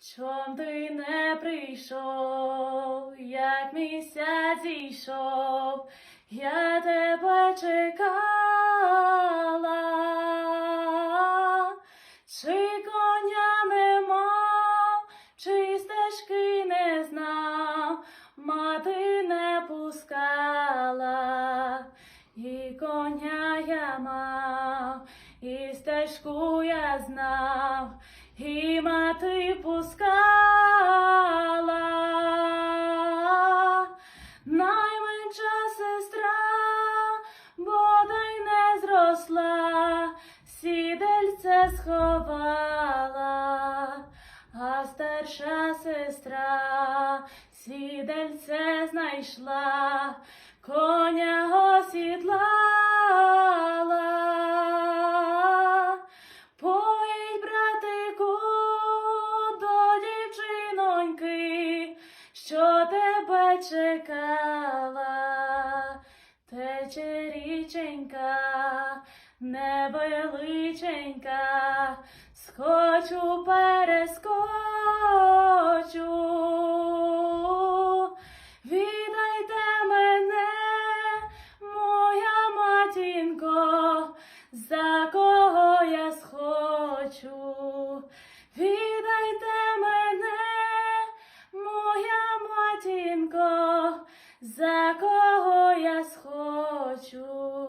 Чом ти не прийшов, як місяць зійшов, я тебе чекала, чи коня не мав, чи стежки не знав, мати не пускала, і коня я мав, і стежку я знав, і мати пускала. Найменша сестра, бодай не зросла, сідельце сховала, а старша сестра сідельце знайшла, коня осідлала. Що тебе чекала, тече річенька, невеличенька, схочу перескочу. за кого я схочу.